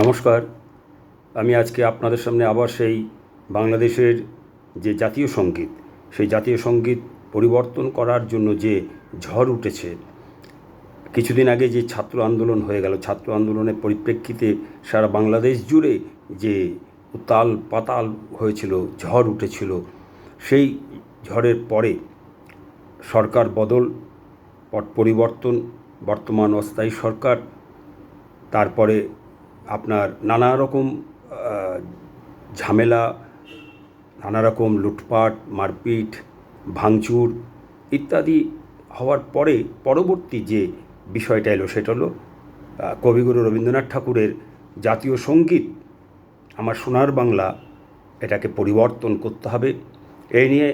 নমস্কার। আমি আজকে আপনাদের সামনে আবার সেই বাংলাদেশের যে জাতীয় সংগীত, সেই জাতীয় সংগীত পরিবর্তন করার জন্য যে ঝড় উঠেছে, কিছুদিন আগে যে ছাত্র আন্দোলন হয়ে গেল, ছাত্র আন্দোলনের পরিপ্রেক্ষিতে সারা বাংলাদেশ জুড়ে যে উতাল পাতাল হয়েছিল, ঝড় উঠেছিল, সেই ঝড়ের পরে সরকার বদল পট পরিবর্তন, বর্তমান অস্থায়ী সরকার, তারপরে আপনার নানা রকম ঝামেলা, নানা রকম লুটপাট, মারপিট, ভাঙচুর ইত্যাদি হওয়ার পরে পরবর্তী যে বিষয়টা এলো সেটা হলো কবিগুরু রবীন্দ্রনাথ ঠাকুরের জাতীয় সংগীত, আমার সোনার বাংলা, এটাকে পরিবর্তন করতে হবে। এই নিয়ে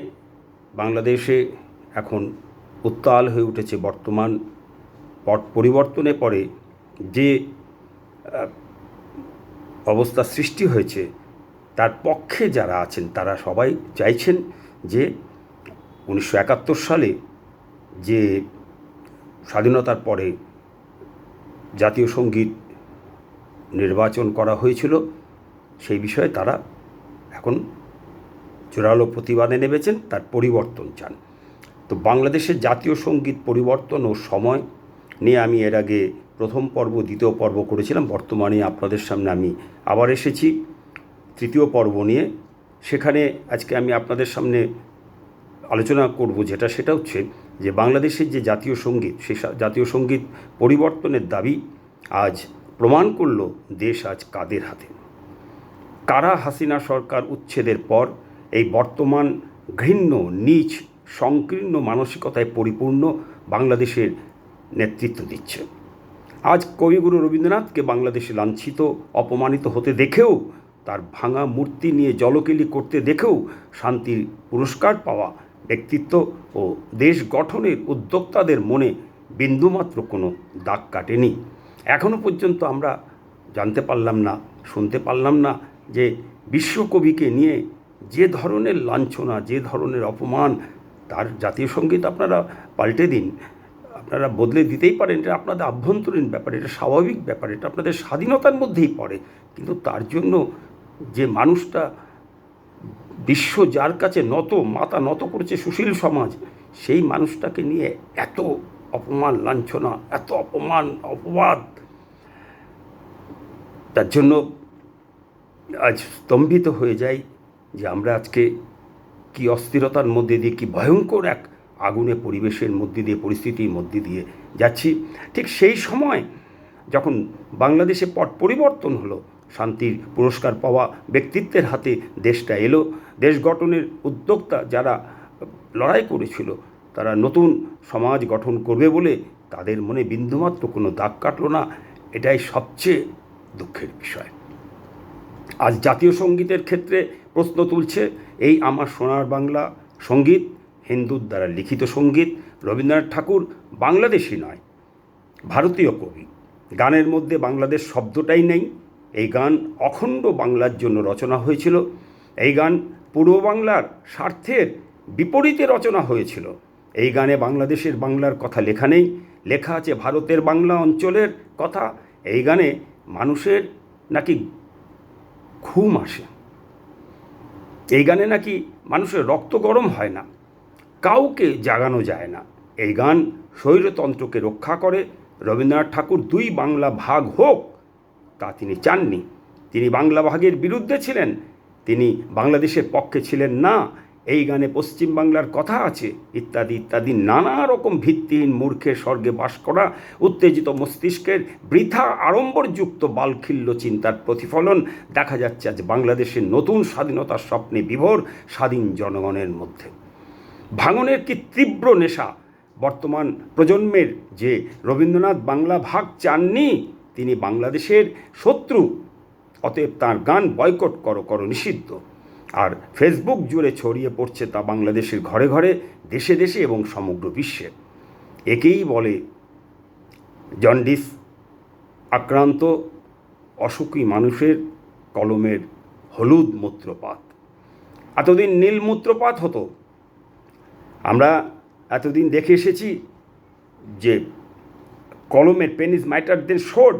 বাংলাদেশে এখন উত্তাল হয়ে উঠেছে বর্তমান পট, পরিবর্তনের পরে যে অবস্থা সৃষ্টি হয়েছে, তার পক্ষে যারা আছেন তারা সবাই চাইছেন যে উনিশশো একাত্তর সালে যে স্বাধীনতার পরে জাতীয় সংগীত নির্বাচন করা হয়েছিল, সেই বিষয়ে তারা এখন জোরালো প্রতিবাদে নেমেছেন, তার পরিবর্তন চান। তো বাংলাদেশের জাতীয় সংগীত পরিবর্তন ও সময় নিয়ে আমি এর আগে প্রথম পর্ব, দ্বিতীয় পর্ব করেছিলাম। বর্তমানে আপনাদের সামনে আমি আবার এসেছি। তৃতীয় পর্ব নিয়ে। সেখানে আজকে আমি আপনাদের সামনে আলোচনা করব যেটা, সেটা হচ্ছে যে বাংলাদেশের যে জাতীয় সংগীত, সে জাতীয় সংগীত পরিবর্তনের দাবি আজ প্রমাণ করল দেশ আজ কাদের হাতে। কারা হাসিনা সরকার উচ্ছেদের পর এই বর্তমান ঘৃণ্য, নীচ, সংকীর্ণ মানসিকতায় পরিপূর্ণ বাংলাদেশের নেতৃত্ব দিচ্ছে? আজ কবিগুরু রবীন্দ্রনাথকে বাংলাদেশে লাঞ্ছিত, অপমানিত হতে দেখেও, তার ভাঙা মূর্তি নিয়ে জলকেলি করতে দেখেও শান্তির পুরস্কার পাওয়া ব্যক্তিত্ব ও দেশ গঠনের উদ্যোক্তাদের মনে বিন্দুমাত্র কোনো দাগ কাটেনি। এখনও পর্যন্ত আমরা জানতে পারলাম না, শুনতে পারলাম না যে বিশ্বকবিকে নিয়ে যে ধরনের লাঞ্ছনা, যে ধরনের অপমান, তার জাতীয় সংগীত আপনারা পাল্টে দিন। আপনারা বদলে দিতেই পারেন, এটা আপনাদের আভ্যন্তরীণ ব্যাপার, এটা স্বাভাবিক ব্যাপার, এটা আপনাদের স্বাধীনতার মধ্যেই পড়ে। কিন্তু তার জন্য যে মানুষটা বিশ্ব যার কাছে নত মাথা নত করেছে সুশীল সমাজ, সেই মানুষটাকে নিয়ে এত অপমান, লাঞ্ছনা, এত অপমান, অপবাদ, তার জন্য আজ স্তম্ভিত হয়ে যাই যে আমরা আজকে কি অস্থিরতার মধ্যে দিয়ে, কি ভয়ঙ্কর এক আগুনে পরিবেশের মধ্যে দিয়ে, পরিস্থিতির মধ্যে দিয়ে যাচ্ছি। ঠিক সেই সময় যখন বাংলাদেশে পট পরিবর্তন হলো, শান্তির পুরস্কার পাওয়া ব্যক্তিত্বের হাতে দেশটা এলো। দেশ গঠনের উদ্যোক্তা যারা লড়াই করেছিল, তারা নতুন সমাজ গঠন করবে বলে তাদের মনে বিন্দুমাত্র কোনো দাগ কাটলো না। এটাই সবচেয়ে দুঃখের বিষয়। আজ জাতীয় সঙ্গীতের ক্ষেত্রে প্রশ্ন তুলছে, এই আমার সোনার বাংলা সংগীত হিন্দুর দ্বারা লিখিত সংগীত রবীন্দ্রনাথ ঠাকুর বাংলাদেশি নয়, ভারতীয় কবি। গানের মধ্যে বাংলাদেশ শব্দটাই নেই। এই গান অখণ্ড বাংলার জন্য রচনা হয়েছিল। এই গান পূর্ব বাংলার স্বার্থের বিপরীতে রচনা হয়েছিল। এই গানে বাংলাদেশের বাংলার কথা লেখা নেই। লেখা আছে ভারতের বাংলা অঞ্চলের কথা। এই গানে মানুষের নাকি ঘুম আসে। এই গানে নাকি মানুষের রক্ত গরম হয় না। কাউকে জাগানো যায় না। এই গান স্বৈরতন্ত্রকে রক্ষা করে। রবীন্দ্রনাথ ঠাকুর দুই বাংলা ভাগ হোক, তা তিনি চাননি। তিনি বাংলা ভাগের বিরুদ্ধে ছিলেন। তিনি বাংলাদেশের পক্ষে ছিলেন না। এই গানে পশ্চিম বাংলার কথা আছে, ইত্যাদি ইত্যাদি, নানা রকম ভিত্তিহীন মূর্খের স্বর্গে বাস করা, উত্তেজিত মস্তিষ্কের বৃথা আড়ম্বরযুক্ত বালখিল্য চিন্তার প্রতিফলন। দেখা যাচ্ছে আজ বাংলাদেশের নতুন স্বাধীনতার স্বপ্নে বিভোর স্বাধীন জনগণের মধ্যে। ভাঙনের কি তীব্র নেশা? বর্তমান প্রজন্মের যে রবীন্দ্রনাথ বাংলা ভাগ চাননি, তিনি বাংলাদেশের শত্রু। অতএব তার গান বয়কট করো করো নিষিদ্ধ। আর ফেসবুক জুড়ে ছড়িয়ে পড়ছে তা বাংলাদেশের ঘরে ঘরে, দেশে দেশে এবং সমগ্র বিশ্বে। একেই বলে জন্ডিস, আক্রান্ত, অসুখী মানুষের কলমের হলুদ মূত্রপাত। এতদিন নীল মূত্রপাত হতো আমরা এতদিন দেখে এসেছি যে কলমের pen is mightier than sword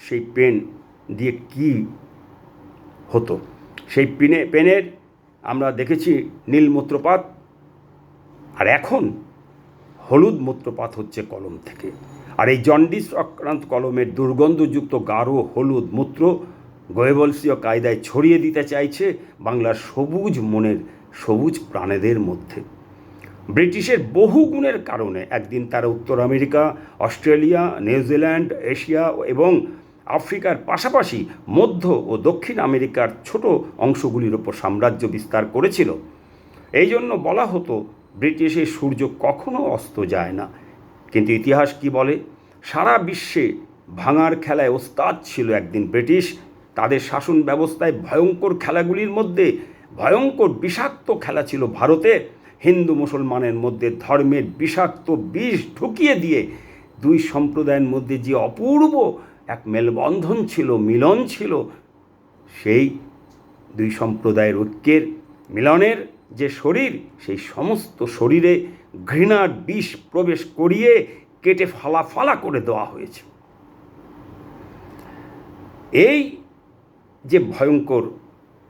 সেই পেন দিয়ে কি হতো? সেই পেনে, পেনের আমরা দেখেছি নীল মূত্রপাত, আর এখন হলুদ মূত্রপাত হচ্ছে কলম থেকে। আর এই জন্ডিস আক্রান্ত কলমের দুর্গন্ধযুক্ত গাঢ় হলুদ মূত্র গোয়েবলসীয় কায়দায় ছড়িয়ে দিতে চাইছে বাংলার সবুজ মনের সবুজ প্রাণেদের মধ্যে। ব্রিটিশের বহু গুণের কারণে একদিন তারা উত্তর আমেরিকা, অস্ট্রেলিয়া নিউজিল্যান্ড এশিয়া এবং আফ্রিকার পাশাপাশি মধ্য ও দক্ষিণ আমেরিকার ছোট অংশগুলির ওপর সাম্রাজ্য বিস্তার করেছিল। এই জন্য বলা হতো ব্রিটিশের সূর্য কখনো অস্ত যায় না। কিন্তু ইতিহাস কি বলে? সারা বিশ্বে ভাঙার খেলায় ওস্তাদ ছিল একদিন ব্রিটিশ। তাদের শাসন ব্যবস্থায় ভয়ঙ্কর খেলাগুলির মধ্যে ভয়ঙ্কর বিষাক্ত খেলা ছিল ভারতে হিন্দু মুসলমানের মধ্যে ধর্মের বিষাক্ত বিষ ঢুকিয়ে দিয়ে দুই সম্প্রদায়ের মধ্যে যে অপূর্ব এক মেলবন্ধন ছিল, মিলন ছিল, সেই দুই সম্প্রদায়ের ঐক্যের, মিলনের যে শরীর, সেই সমস্ত শরীরে ঘৃণার বিষ প্রবেশ করিয়ে কেটে ফালা ফালা করে দেওয়া হয়েছে। এই যে ভয়ঙ্কর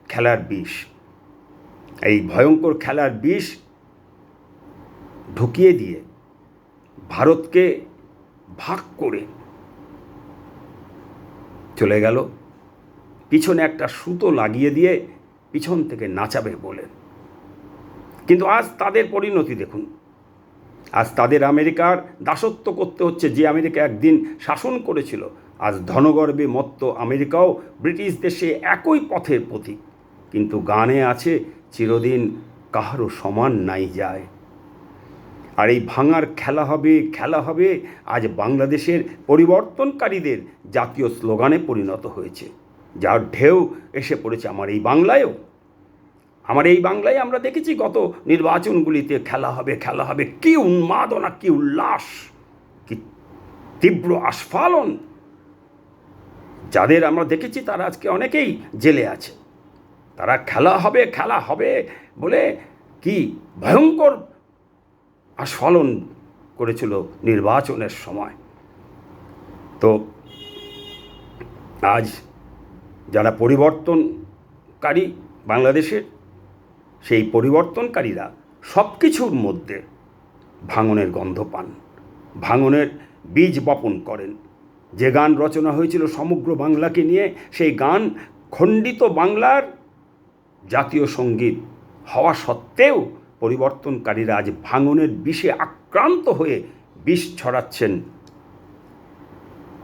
খেলার বিষ, এই ভয়ঙ্কর খেলার বিষ ঢুকিয়ে দিয়ে ভারতকে ভাগ করে চলে গেল। পিছনে একটা সুতো লাগিয়ে দিয়ে পিছন থেকে নাচাবে বলে। কিন্তু আজ তাদের পরিণতি দেখুন। আজ তাদের আমেরিকার দাসত্ব করতে হচ্ছে যে আমেরিকা একদিন শাসন করেছিল। আজ ধনগর্বে মত্ত আমেরিকাও ব্রিটিশ দেশে একই পথের প্রতীক। কিন্তু গানে আছে চিরদিন কাহারও সমান নাই যায়। আর এই ভাঙার খেলা হবে খেলা হবে। আজ বাংলাদেশের পরিবর্তনকারীদের জাতীয় স্লোগানে পরিণত হয়েছে। যার ঢেউ এসে পড়েছে আমার এই বাংলায়ও। আমার এই বাংলায় আমরা দেখেছি গত নির্বাচনগুলিতে খেলা হবে খেলা হবে। কি উন্মাদনা, কি উল্লাস, কি তীব্র আস্ফালন। যাদের আমরা দেখেছি তারা আজকে অনেকেই জেলে আছে। তারা খেলা হবে খেলা হবে বলে কি ভয়ঙ্কর আস্ফালন করেছিল নির্বাচনের সময়। তো আজ যারা পরিবর্তনকারী বাংলাদেশের, সেই পরিবর্তনকারীরা সব কিছুর মধ্যে ভাঙনের গন্ধ পান। ভাঙনের বীজ বপন করেন। যে গান রচনা হয়েছিল সমগ্র বাংলাকে নিয়ে, সেই গান খণ্ডিত বাংলার জাতীয় সংগীত হওয়া সত্ত্বেও পরিবর্তনকারীরা আজ ভাঙনের বিষে আক্রান্ত হয়ে বিষ ছড়াচ্ছেন।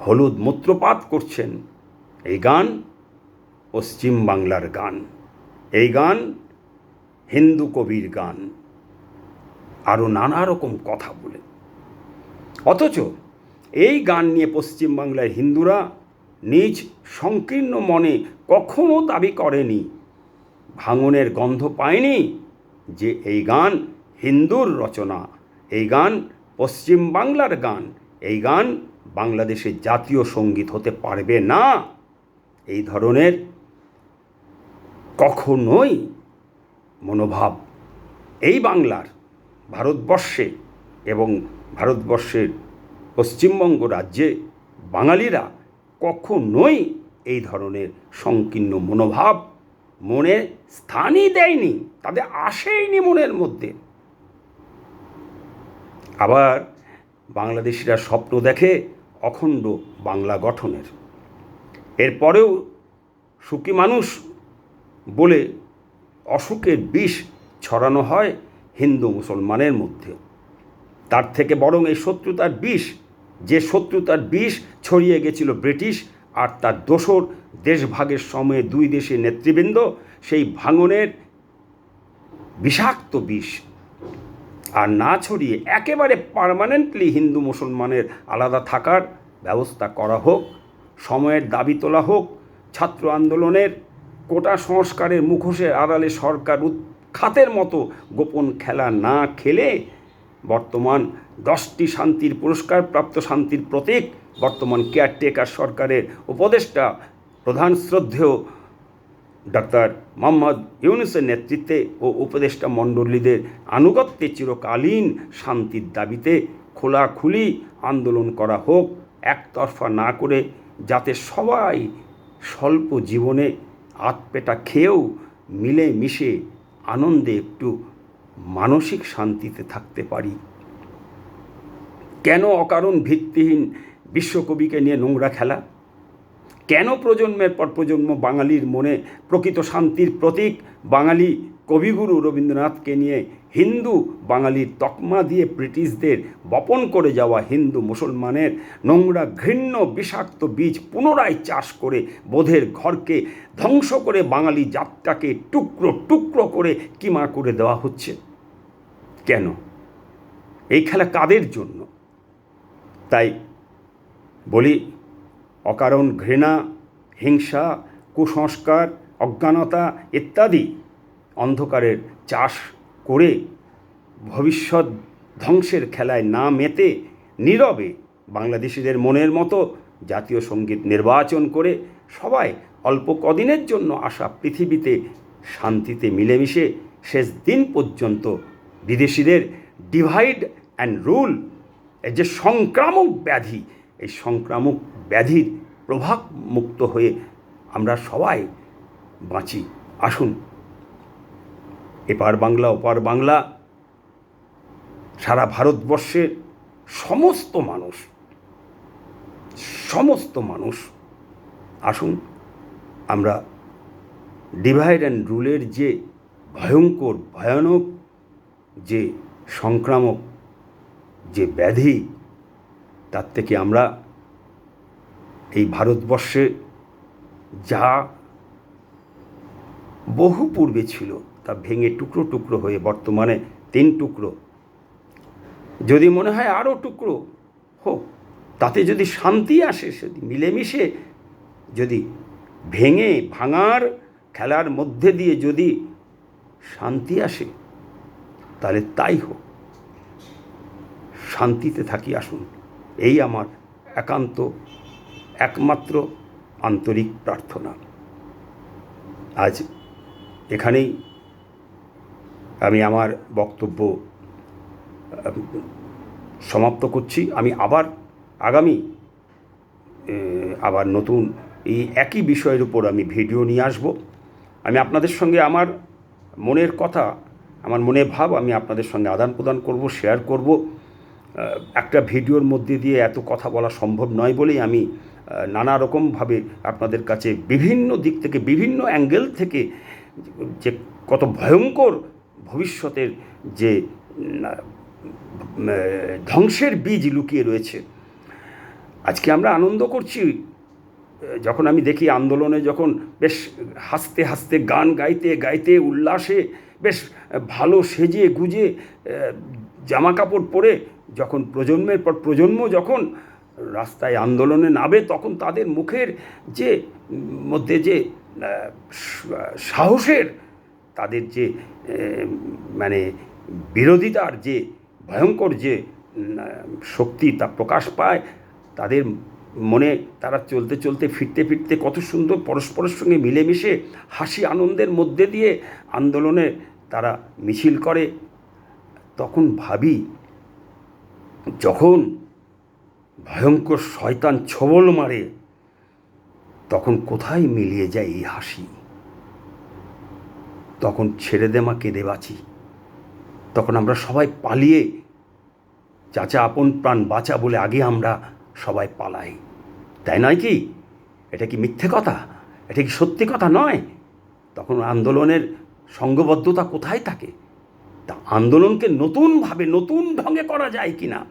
হলুদ মূত্রপাত করছেন। এই গান পশ্চিম বাংলার গান। এই গান হিন্দু কবির গান। আরও নানা রকম কথা বলে। অথচ এই গান নিয়ে পশ্চিমবাংলার হিন্দুরা নিজ সংকীর্ণ মনে কখনো দাবি করেনি। ভাঙনের গন্ধ পায়নি যে এই গান হিন্দুর রচনা, এই গান পশ্চিম বাংলার গান, এই গান বাংলাদেশের জাতীয় সংগীত হতে পারবে না। এই ধরনের কখনোই মনোভাব এই বাংলার ভারতবর্ষে এবং ভারতবর্ষের পশ্চিমবঙ্গ রাজ্যে বাঙালিরা কখনোই এই ধরনের সংকীর্ণ মনোভাব মনে স্থানই দেয়নি, তাদের আসেইনি মনের মধ্যে। আবার বাংলাদেশিরা স্বপ্ন দেখে অখণ্ড বাংলা গঠনের। এরপরেও সুখী মানুষ বলে অসুখের বিষ ছড়ানো হয় হিন্দু মুসলমানের মধ্যে। তার থেকে বরং এই শত্রুতার বিষ, যে শত্রুতার বিষ ছড়িয়ে গেছিল ব্রিটিশ আর তার দোসর দেশভাগের সময়ে দুই দেশের নেতৃবৃন্দ সেই ভাঙনের বিষাক্ত বিষ। আর না ছড়িয়ে একেবারে পারমানেন্টলি হিন্দু মুসলমানের আলাদা থাকার ব্যবস্থা করা হোক, সময়ের দাবি তোলা হোক, ছাত্র আন্দোলনের কোটা সংস্কারের মুখোশের আড়ালে সরকার উৎখাতের মতো গোপন খেলা না খেলে বর্তমান দশটি শান্তির পুরস্কার প্রাপ্ত শান্তির প্রতীক বর্তমান কেয়ারটেকার সরকারের উপদেষ্টা, প্রধান শ্রদ্ধেয় ডাক্তার মোহাম্মদ ইউনুসের নেতৃত্বে ও উপদেষ্টা মণ্ডলীদের আনুগত্যে চিরকালীন শান্তির দাবিতে খোলাখুলি আন্দোলন করা হোক একতরফা না করে, যাতে সবাই স্বল্প জীবনে আতপেটা খেয়েও মিলে মিশে আনন্দে একটু মানসিক শান্তিতে থাকতে পারি। কেন অকারণ ভিত্তিহীন বিশ্বকবিকে নিয়ে নোংরা খেলা। কেন প্রজন্মের পর প্রজন্ম বাঙালির মনে প্রকৃত শান্তির প্রতীক বাঙালি কবিগুরু রবীন্দ্রনাথকে নিয়ে হিন্দু বাঙালির তকমা দিয়ে ব্রিটিশদের বপন করে যাওয়া হিন্দু মুসলমানের নোংরা ঘৃণ্য বিষাক্ত বীজ পুনরায় চাষ করে বোধের ঘরকে ধ্বংস করে বাঙালি জাতটাকে টুকরো টুকরো করে কিমা করে দেওয়া হচ্ছে। কেন? এই খেলা কাদের জন্য? তাই বলি, অকারণ ঘৃণা, হিংসা, কুসংস্কার, অজ্ঞানতা ইত্যাদি অন্ধকারের চাষ করে ভবিষ্যৎ ধ্বংসের খেলায় না মেতে নীরবে বাংলাদেশিদের মনের মতো জাতীয় সংগীত নির্বাচন করে সবাই অল্প কদিনের জন্য আসা পৃথিবীতে শান্তিতে মিলেমিশে শেষ দিন পর্যন্ত বিদেশিদের ডিভাইড অ্যান্ড রুল যে সংক্রামক ব্যাধি এই সংক্রামক ব্যাধির প্রভাব মুক্ত হয়ে আমরা সবাই বাঁচি। আসুন, এপার বাংলা, ওপার বাংলা, সারা ভারতবর্ষের সমস্ত মানুষ সমস্ত মানুষ, আসুন, আমরা ডিভাইড অ্যান্ড রুলের যে ভয়ঙ্কর, ভয়ানক যে সংক্রামক, যে ব্যাধি তার থেকে আমরা এই ভারতবর্ষে যা বহু পূর্বে ছিল, তা ভেঙে টুকরো টুকরো হয়ে বর্তমানে তিন টুকরো। যদি মনে হয় আরও টুকরো হোক, তাতে যদি শান্তি আসে যদি মিলেমিশে যদি ভেঙে, ভাঙার খেলার মধ্যে দিয়ে যদি শান্তি আসে, তাহলে তাই হোক। শান্তিতে থাকি, আসুন। এই আমার একান্ত, একমাত্র আন্তরিক প্রার্থনা। আজ এখানেই আমি আমার বক্তব্য সমাপ্ত করছি। আমি আবার আগামী আবার নতুন এই একই বিষয়ের উপর আমি ভিডিও নিয়ে আসব। আমি আপনাদের সঙ্গে আমার মনের কথা, আমার মনের ভাব আমি আপনাদের সঙ্গে আদান প্রদান করব শেয়ার করব। একটা ভিডিওর মধ্যে দিয়ে এত কথা বলা সম্ভব নয় বলেই আমি নানা রকমভাবে আপনাদের কাছে বিভিন্ন দিক থেকে, বিভিন্ন অ্যাঙ্গেল থেকে যে কত ভয়ঙ্কর ভবিষ্যতের যে ধ্বংসের বীজ লুকিয়ে রয়েছে। আজকে আমরা আনন্দ করছি যখন আমি দেখি আন্দোলনে যখন বেশ হাসতে হাসতে, গান গাইতে গাইতে উল্লাসে বেশ ভালো সেজে গুজে জামা কাপড় পরে যখন প্রজন্মের পর প্রজন্ম যখন রাস্তায় আন্দোলনে নামে, তখন তাদের মুখের যে, মধ্যে যে সাহসের, তাদের যে মানে বিরোধিতার যে, ভয়ঙ্কর যে শক্তি তা প্রকাশ পায়, তাদের মনে তারা চলতে চলতে, ফিরতে ফিরতে কত সুন্দর পরস্পরের সঙ্গে মিলেমিশে হাসি আনন্দের মধ্যে দিয়ে আন্দোলনে তারা মিছিল করে, তখন ভাবি যখন ভয়ঙ্কর শয়তান ছবল মারে, তখন কোথায় মিলিয়ে যায় এই হাসি? তখন ছেড়ে দে মা, কেঁদে বাঁচি। তখন আমরা সবাই পালিয়ে, চাচা আপন প্রাণ বাঁচা বলে আগে আমরা সবাই পালাই। তাই নয় কি? এটা কি মিথ্যে কথা? এটা কি সত্যি কথা নয়? তখন আন্দোলনের সঙ্গবদ্ধতা কোথায় থাকে? তা আন্দোলনকে নতুনভাবে, নতুন ঢঙ্গে করা যায় কি না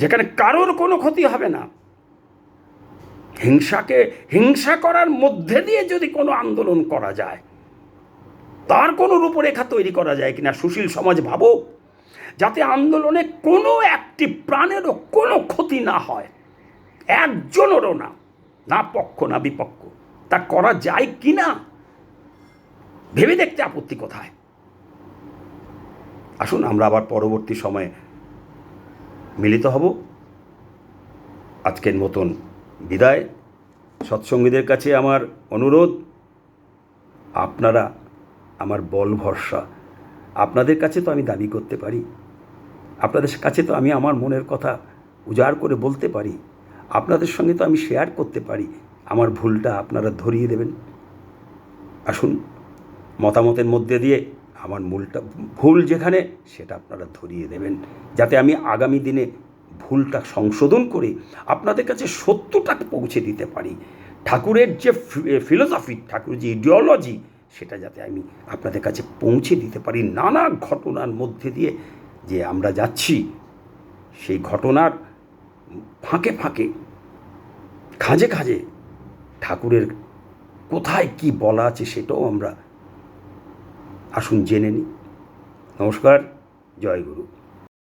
যেখানে কারোর কোনো ক্ষতি হবে না। হিংসাকে, হিংসা করার মধ্যে দিয়ে যদি কোনো আন্দোলন করা যায়, তার কোনো রূপরেখা তৈরি করা যায় কিনা সুশীল সমাজ ভাবুক, যাতে আন্দোলনে কোনো একটি প্রাণেরও কোনো ক্ষতি না হয়, একজনেরও না না পক্ষ না বিপক্ষ, তা করা যায় কি না ভেবে দেখতে আপত্তি কোথায়? আসুন, আমরা আবার পরবর্তী সময়ে মিলিত হব। আজকের মতন বিদায়। সৎসঙ্গীদের কাছে আমার অনুরোধ, আপনারা আমার বল ভরসা। আপনাদের কাছে তো আমি দাবি করতে পারি। আপনাদের কাছে তো আমি আমার মনের কথা উজাড় করে বলতে পারি। আপনাদের সঙ্গে তো আমি শেয়ার করতে পারি। আমার ভুলটা আপনারা ধরিয়ে দেবেন। আসুন, মতামতের মধ্যে দিয়ে আমার মূলটা, ভুল যেখানে, সেটা আপনারা ধরিয়ে দেবেন। যাতে আমি আগামী দিনে ভুলটা সংশোধন করে আপনাদের কাছে সত্যটা পৌঁছে দিতে পারি। ঠাকুরের যে ফিলোসফি ঠাকুরের যে ইডিওলজি সেটা যাতে আমি আপনাদের কাছে পৌঁছে দিতে পারি। নানা ঘটনার মধ্যে দিয়ে যে আমরা যাচ্ছি, সেই ঘটনার ফাঁকে ফাঁকে, খাঁজে খাঁজে ঠাকুরের কোথায় কি বলা আছে সেটাও আমরা আসুন জেনে নিই। নমস্কার জয় গুরু।